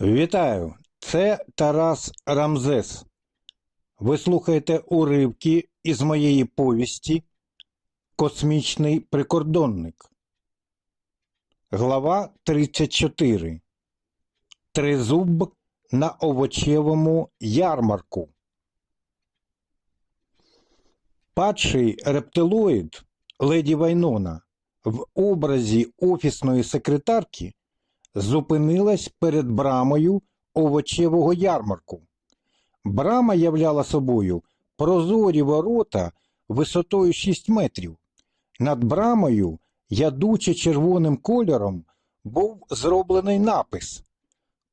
Вітаю! Це Тарас Рамзес. Ви слухаєте уривки із моєї повісті Космічний прикордонник. Глава 34. Тризуб на овочевому ярмарку. Падший рептилоїд леді Вайнона в образі офісної секретарки зупинилась перед брамою овочевого ярмарку. Брама являла собою прозорі ворота висотою 6 метрів. Над брамою, ядуче червоним кольором, був зроблений напис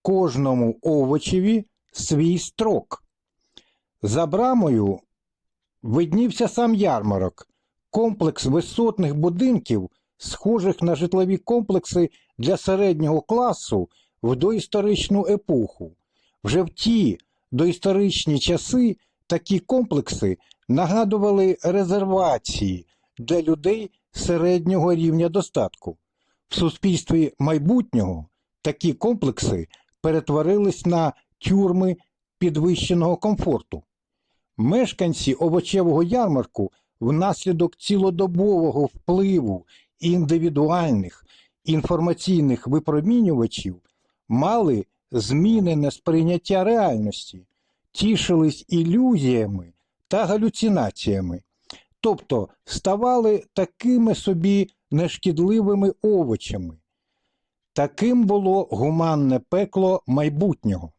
Кожному овочеві свій строк. За брамою виднівся сам ярмарок, комплекс висотних будинків, схожих на житлові комплекси для середнього класу в доісторичну епоху. Вже в ті доісторичні часи такі комплекси нагадували резервації для людей середнього рівня достатку. В суспільстві майбутнього такі комплекси перетворились на тюрми підвищеного комфорту. Мешканці овочевого ярмарку внаслідок цілодобового впливу індивідуальних інформаційних випромінювачів мали змінене сприйняття реальності, тішились ілюзіями та галюцинаціями, тобто ставали такими собі нешкідливими овочами. Таким було гуманне пекло майбутнього.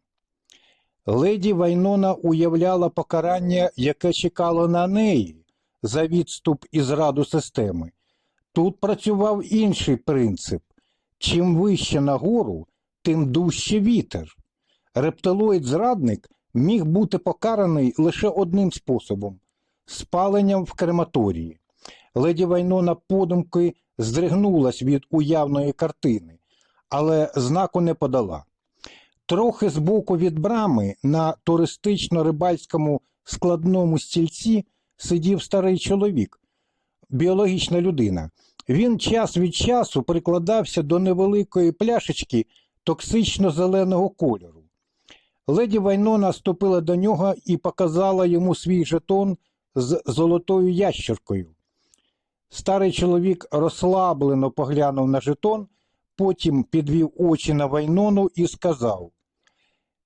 Леді Вайнона уявляла покарання, яке чекало на неї за відступ і зраду системи. Тут працював інший принцип чим вище нагору, тим дужче вітер. Рептилоїд-зрадник міг бути покараний лише одним способом спаленням в крематорії. Леді Вайнона подумки здригнулась від уявної картини, але знаку не подала. Трохи збоку від брами на туристично-рибальському складному стільці сидів старий чоловік, біологічна людина. Він час від часу прикладався до невеликої пляшечки токсично-зеленого кольору. Леді Вайнона ступила до нього і показала йому свій жетон з золотою ящеркою. Старий чоловік розслаблено поглянув на жетон, потім підвів очі на Вайнону і сказав: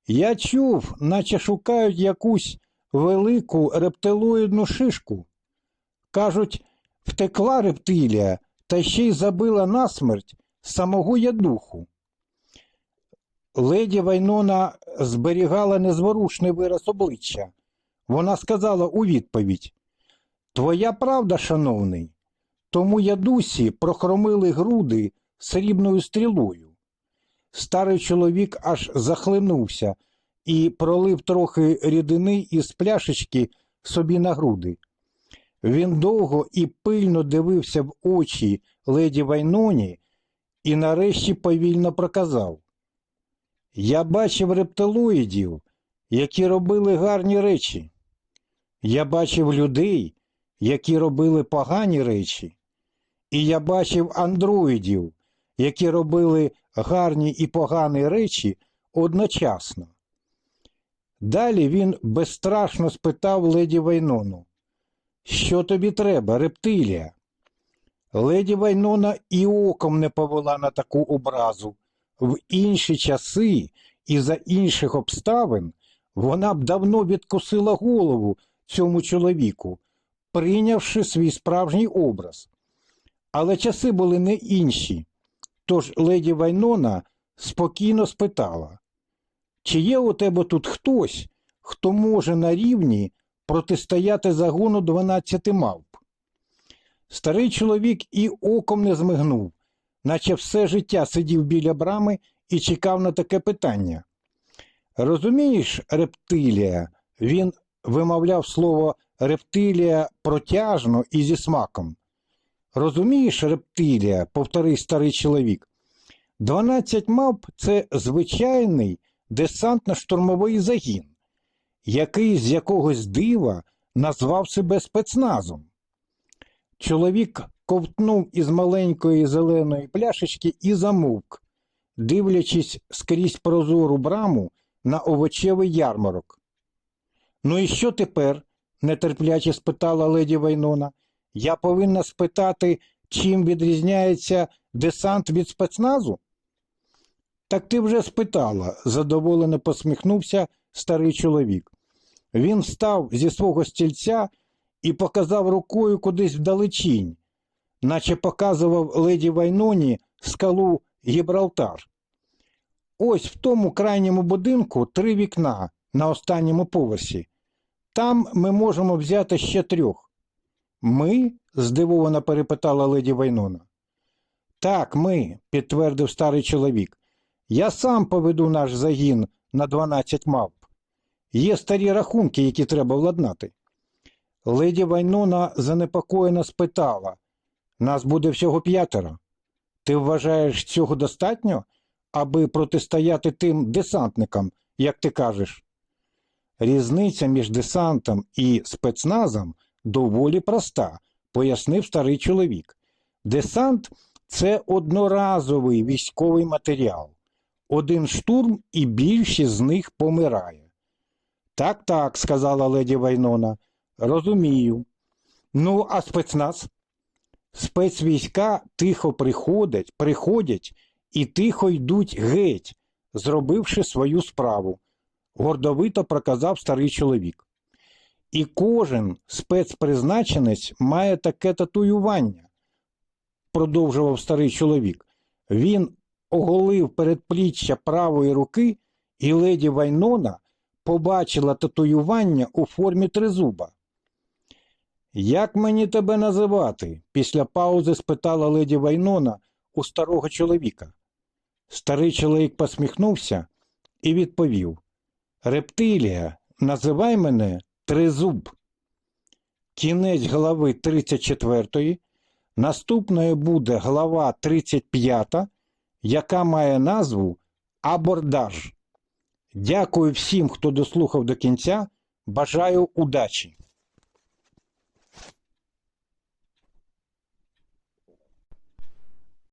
Я чув, наче шукають якусь велику рептилоїдну шишку. Кажуть, втекла рептилія та ще й забила насмерть самого ядуху. Леді Вайнона зберігала незворушний вираз обличчя. Вона сказала у відповідь: Твоя правда, шановний, тому ядусі прохромили груди срібною стрілою. Старий чоловік аж захлинувся і пролив трохи рідини із пляшечки собі на груди. Він довго і пильно дивився в очі леді Вайноні і нарешті повільно проказав. Я бачив рептилоїдів, які робили гарні речі. Я бачив людей, які робили погані речі. І я бачив андроїдів, які робили гарні і погані речі одночасно. Далі він безстрашно спитав леді Вайнону. Що тобі треба, рептилія? Леді Вайнона і оком не повела на таку образу. В інші часи і за інших обставин вона б давно відкусила голову цьому чоловіку, прийнявши свій справжній образ. Але часи були не інші. Тож леді Вайнона спокійно спитала, чи є у тебе тут хтось, хто може на рівні протистояти загону дванадцяти мавп? Старий чоловік і оком не змигнув, наче все життя сидів біля брами і чекав на таке питання. Розумієш, рептилія, він вимовляв слово рептилія протяжно і зі смаком. Розумієш, рептилія, повторив старий чоловік. Дванадцять мавп це звичайний десантно-штурмовий загін, який з якогось дива назвав себе спецназом. Чоловік ковтнув із маленької зеленої пляшечки і замовк, дивлячись скрізь прозору браму на овочевий ярмарок. Ну і що тепер? нетерпляче спитала леді Вайнона. Я повинна спитати, чим відрізняється десант від спецназу? Так ти вже спитала, задоволено посміхнувся старий чоловік. Він встав зі свого стільця і показав рукою кудись вдалечінь, наче показував леді Вайноні скалу Гібралтар. Ось в тому крайньому будинку три вікна на останньому поверсі. Там ми можемо взяти ще трьох. Ми? здивовано перепитала леді Вайнона. Так, ми, підтвердив старий чоловік. Я сам поведу наш загін на 12 мавп. Є старі рахунки, які треба владнати. Леді Вайнона занепокоєно спитала нас буде всього п'ятеро. Ти вважаєш цього достатньо, аби протистояти тим десантникам, як ти кажеш? Різниця між десантом і спецназом доволі проста, пояснив старий чоловік. Десант це одноразовий військовий матеріал. Один штурм і більшість з них помирає. Так, так, сказала леді Вайнона. Розумію. Ну, а спецназ? Спецвійська тихо приходять, приходять і тихо йдуть геть, зробивши свою справу, гордовито проказав старий чоловік. І кожен спецпризначенець має таке татуювання, продовжував старий чоловік. Він оголив передпліччя правої руки, і леді Вайнона побачила татуювання у формі тризуба. Як мені тебе називати? після паузи спитала леді Вайнона у старого чоловіка. Старий чоловік посміхнувся і відповів Рептилія, називай мене Тризуб. Кінець глави 34, наступною буде глава 35, яка має назву Абордаж. Дякую всім, хто дослухав до кінця. Бажаю удачі!